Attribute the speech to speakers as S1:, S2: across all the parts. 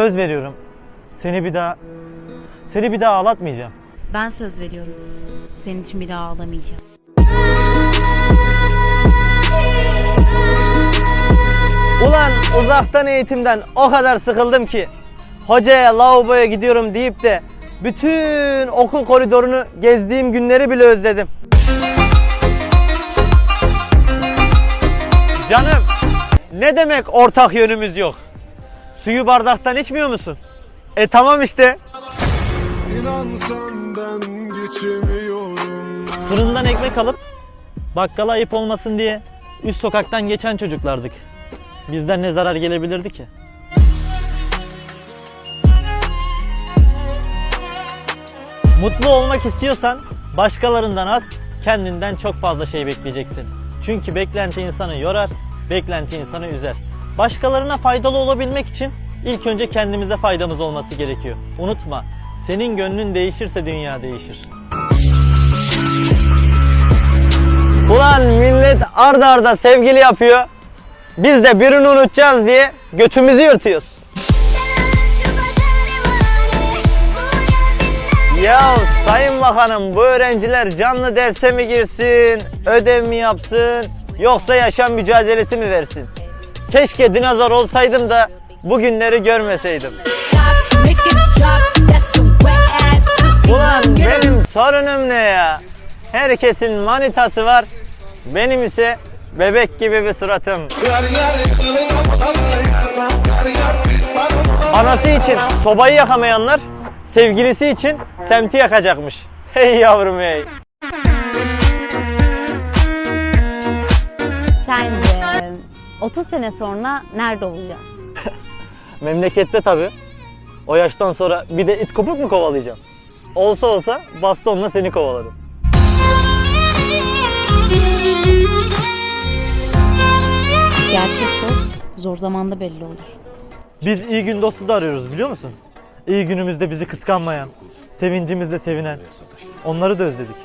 S1: söz veriyorum. Seni bir daha seni bir daha ağlatmayacağım.
S2: Ben söz veriyorum. Senin için bir daha ağlamayacağım.
S1: Ulan uzaktan eğitimden o kadar sıkıldım ki hocaya lavaboya gidiyorum deyip de bütün okul koridorunu gezdiğim günleri bile özledim. Canım ne demek ortak yönümüz yok? Suyu bardaktan içmiyor musun? E tamam işte.
S3: İnan senden geçemiyorum
S1: Fırından ekmek alıp bakkala ayıp olmasın diye üst sokaktan geçen çocuklardık. Bizden ne zarar gelebilirdi ki? Mutlu olmak istiyorsan başkalarından az, kendinden çok fazla şey bekleyeceksin. Çünkü beklenti insanı yorar, beklenti insanı üzer. Başkalarına faydalı olabilmek için ilk önce kendimize faydamız olması gerekiyor. Unutma, senin gönlün değişirse dünya değişir. Ulan millet arda arda sevgili yapıyor. Biz de birini unutacağız diye götümüzü yırtıyoruz. Ya Sayın Bakanım bu öğrenciler canlı derse mi girsin, ödev mi yapsın, yoksa yaşam mücadelesi mi versin? Keşke dinozor olsaydım da bu günleri görmeseydim. Ulan benim sorunum ne ya? Herkesin manitası var, benim ise bebek gibi bir suratım. Anası için sobayı yakamayanlar, sevgilisi için semti yakacakmış. Hey yavrum hey.
S2: Sence 30 sene sonra nerede olacağız?
S1: Memlekette tabi. O yaştan sonra bir de it kopuk mu kovalayacağım? Olsa olsa bastonla seni kovalarım.
S2: Gerçek dost zor zamanda belli olur.
S1: Biz iyi gün dostu da arıyoruz biliyor musun? İyi günümüzde bizi kıskanmayan, sevincimizde sevinen. Onları da özledik.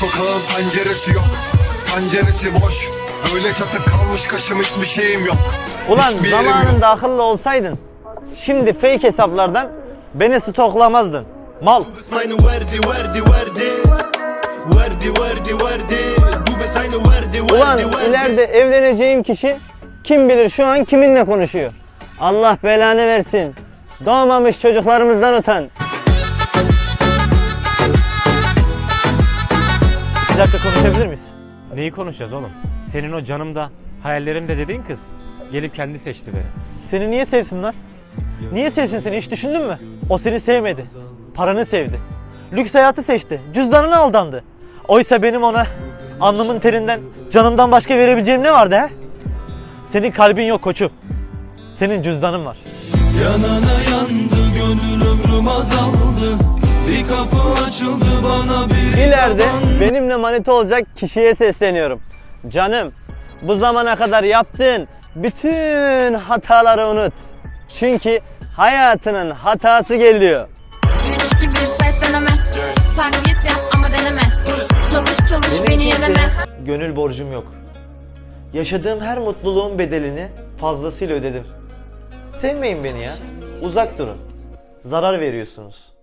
S3: Sokağın penceresi yok Penceresi boş Öyle çatık kalmış kaşım hiçbir şeyim yok
S1: Ulan
S3: Hiçbir yerim yok.
S1: zamanında akıllı olsaydın, şimdi fake hesaplardan beni stoklamazdın. Mal. Ulan ileride evleneceğim kişi kim bilir şu an kiminle konuşuyor. Allah belanı versin. Doğmamış çocuklarımızdan utan. Bir dakika konuşabilir miyiz?
S4: Neyi konuşacağız oğlum? Senin o canımda, hayallerimde dediğin kız gelip kendi seçti beni.
S1: Seni niye sevsin lan? Niye sevsin seni hiç düşündün mü? O seni sevmedi. Paranı sevdi. Lüks hayatı seçti. Cüzdanına aldandı. Oysa benim ona alnımın terinden, canımdan başka verebileceğim ne vardı he? Senin kalbin yok koçum. Senin cüzdanın var.
S5: Yanana yandı gönül ömrüm azaldı Bir kapı açıldı bana
S1: İleride benimle manita olacak kişiye sesleniyorum. Canım, bu zamana kadar yaptığın bütün hataları unut. Çünkü hayatının hatası geliyor.
S6: Eski bir ses deneme Takip et yap ama deneme Çalış çalış beni yeneme
S1: Gönül borcum yok. Yaşadığım her mutluluğun bedelini fazlasıyla ödedim. Sevmeyin beni ya. Uzak durun. Zarar veriyorsunuz.